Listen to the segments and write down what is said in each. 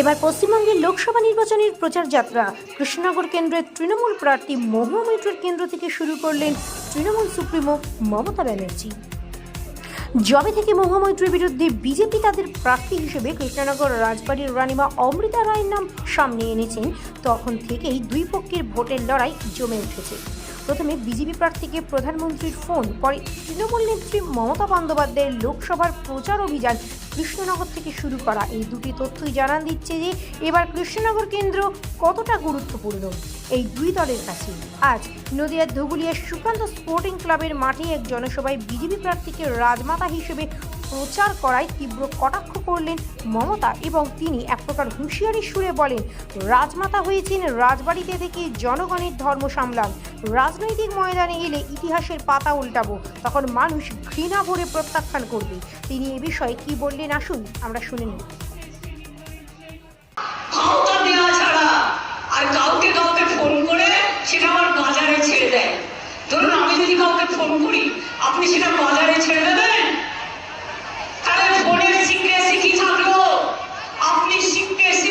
এবার পশ্চিমবঙ্গের লোকসভা নির্বাচনের প্রচার যাত্রা। কৃষ্ণনগর কেন্দ্রের তৃণমূল প্রার্থী মহুয়া মৈত্রের কেন্দ্র থেকে শুরু করলেন তৃণমূল সুপ্রিমো মমতা ব্যানার্জি। জবে থেকে মহুয়া মৈত্রের বিরুদ্ধে বিজেপি তাদের প্রার্থী হিসেবে কৃষ্ণনগর রাজবাড়ির রানীমা অমৃতা রায়ের নাম সামনে এনেছেন। তখন থেকেই দুই পক্ষের ভোটের লড়াই জমে উঠেছে। প্রথমে বিজেপি প্রার্থীকে প্রধানমন্ত্রীর ফোন, পরে তৃণমূল নেত্রী মমতা বন্দ্যোপাধ্যায়ের লোকসভার প্রচার অভিযান কৃষ্ণনগর থেকে শুরু করা। এই দুটি তথ্যই জানান দিচ্ছে যে এবার কৃষ্ণনগর কেন্দ্র কতটা গুরুত্বপূর্ণ। এই দুই দলের কাছে আজ নদিয়ার ধুবুলিয়ার সুকান্ত স্পোর্টিং ক্লাবের মাঠে এক জনসভায় বিজেপি প্রার্থীকে রাজমাতা হিসেবে প্রচার করায় তীব্র কটাক্ষ করলেন মমতা এবং তিনি এক প্রকার হুঁশিয়ারি সুরে বলেন, রাজমাতা হয়েছেন রাজবাড়িতে থেকে জনগণের ধর্ম সামলান। রাজনৈতিক ময়দানে এলে ইতিহাসের পাতা উল্টাবো। তখন মানুষ ঘৃণা ভরে প্রত্যাখ্যান করবে। তিনি এ বিষয়ে কি বললেন আসুন আমরা শুনে নিই। সেটা আমার বাজারে ছেড়ে দেয়। ধরুন আমি যদি কাউকে ফোন করি, আপনি সেটা বাজারে ছেড়ে দেবেন তাহলে ফোনের সিক্রেসি কি থাকল আপনি সিক্রেসি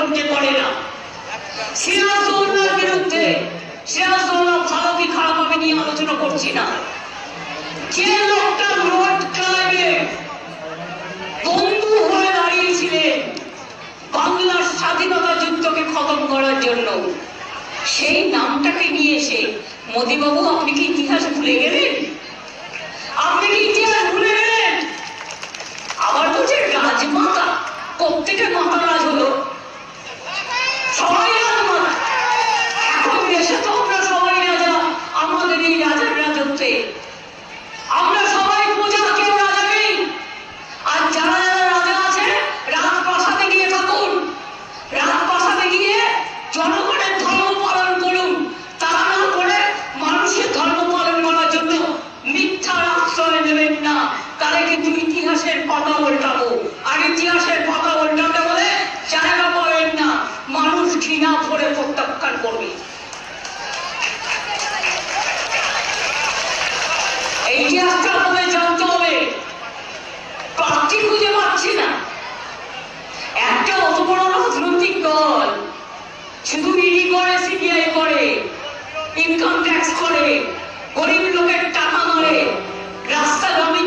করে মির্জাপুরকে করে না। সিরাজদৌল্লার বিরুদ্ধে সিরাজদৌল্লা ভালো কি খারাপ আমি নিয়ে আলোচনা করছি না। যে লোকটা রোড ক্লাবে বন্ধু হয়ে দাঁড়িয়েছিলেন বাংলার স্বাধীনতা যুদ্ধকে খতম করার জন্য, সেই নামটাকে নিয়ে এসে, মোদিবাবু, আপনি কি ইতিহাস ভুলে গেলেন? আপনি কি ইতিহাস ভুলে গেলেন? আবার বলছে, রাজমাতা প্রত্যেকে মাতা রাজ হলো। রাজা আমাদের গিয়ে জনগণের ধর্ম পালন করুন তারা করে মানুষের ধর্ম পালন করার জন্য মিথ্যার আশ্রয় নেবেন না তাহলে কিন্তু ইতিহাসের পাতা উল্টাবো আর ইতিহাসের পাতা উল্টাতে করবি। এই পাচ্ছি না। একটা অত বড় রাজনৈতিক দল শুধু ইডি করে সিবিআই করে ইনকাম ট্যাক্স করে, গরিব লোকের টাকা মারে রাস্তা গ্রামে